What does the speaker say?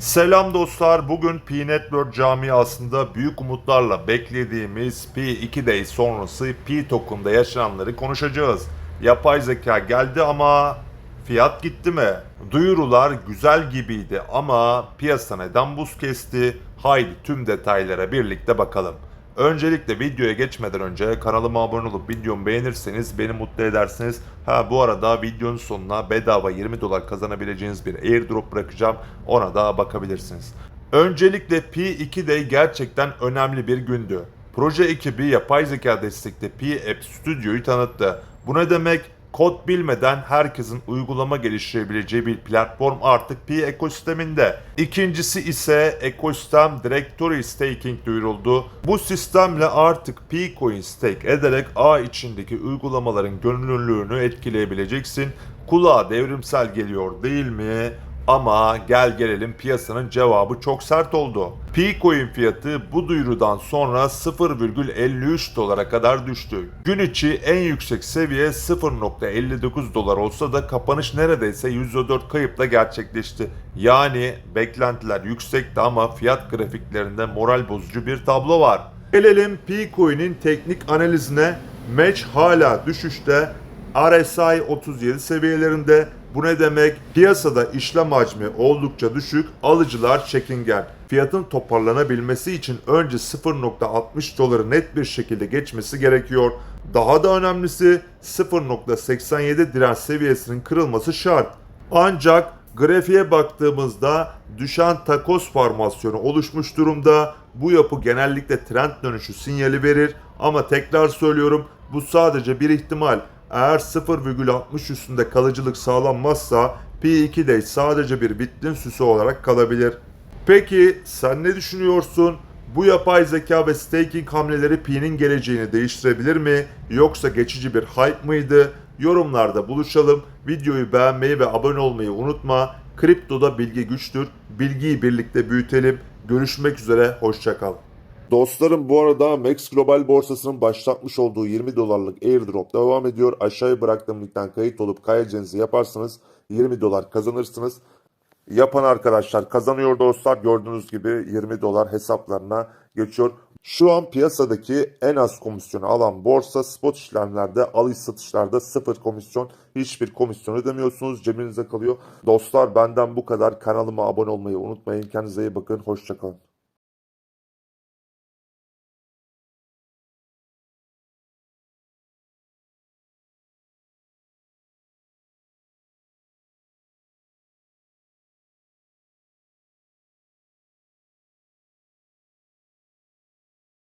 Selam dostlar. Bugün P-Network camiasında büyük umutlarla beklediğimiz P2 Day sonrası P token'da yaşananları konuşacağız. Yapay zeka geldi ama fiyat gitti mi? Duyurular güzel gibiydi ama piyasa neden buz kesti? Haydi tüm detaylara birlikte bakalım. Öncelikle videoya geçmeden önce kanalıma abone olup videomu beğenirseniz beni mutlu edersiniz. Ha bu arada videonun sonuna bedava 20 dolar kazanabileceğiniz bir airdrop bırakacağım. Ona da bakabilirsiniz. Öncelikle P2 Day gerçekten önemli bir gündü. Proje ekibi yapay zeka destekli P-App Studio'yu tanıttı. Bu ne demek? Kod bilmeden herkesin uygulama geliştirebileceği bir platform artık Pi ekosisteminde. İkincisi ise ekosistem Directory Staking duyuruldu. Bu sistemle artık Pi Coin stake ederek ağ içindeki uygulamaların görünürlüğünü etkileyebileceksin. Kulağa devrimsel geliyor değil mi? Ama gel gelelim piyasanın cevabı çok sert oldu. P-Coin fiyatı bu duyurudan sonra 0,53 dolara kadar düştü. Gün içi en yüksek seviye 0.59 dolar olsa da kapanış neredeyse %4 kayıpla gerçekleşti. Yani beklentiler yüksekti ama fiyat grafiklerinde moral bozucu bir tablo var. Gelelim P-Coin'in teknik analizine. Match hala düşüşte. RSI 37 seviyelerinde. Bu ne demek? Piyasada işlem hacmi oldukça düşük, alıcılar çekingen. Fiyatın toparlanabilmesi için önce 0.60 doları net bir şekilde geçmesi gerekiyor. Daha da önemlisi 0.87 direnç seviyesinin kırılması şart. Ancak grafiğe baktığımızda düşen takos formasyonu oluşmuş durumda. Bu yapı genellikle trend dönüşü sinyali verir ama tekrar söylüyorum bu sadece bir ihtimal. Eğer 0,60 üstünde kalıcılık sağlanmazsa P2 de sadece bir vitrin süsü olarak kalabilir. Peki sen ne düşünüyorsun? Bu yapay zeka ve staking hamleleri Pi'nin geleceğini değiştirebilir mi? Yoksa geçici bir hype mıydı? Yorumlarda buluşalım. Videoyu beğenmeyi ve abone olmayı unutma. Kriptoda bilgi güçtür. Bilgiyi birlikte büyütelim. Görüşmek üzere. Hoşçakal. Dostlarım bu arada Max Global borsasının başlatmış olduğu 20 dolarlık airdrop devam ediyor. Aşağıya bıraktığım linkten kayıt olup kaydedeceğinizi yaparsanız 20 dolar kazanırsınız. Yapan arkadaşlar kazanıyor dostlar. Gördüğünüz gibi 20 dolar hesaplarına geçiyor. Şu an piyasadaki en az komisyonu alan borsa spot işlemlerde alış satışlarda sıfır komisyon hiçbir komisyon ödemiyorsunuz cebinize kalıyor. Dostlar benden bu kadar kanalıma abone olmayı unutmayın kendinize iyi bakın hoşçakalın.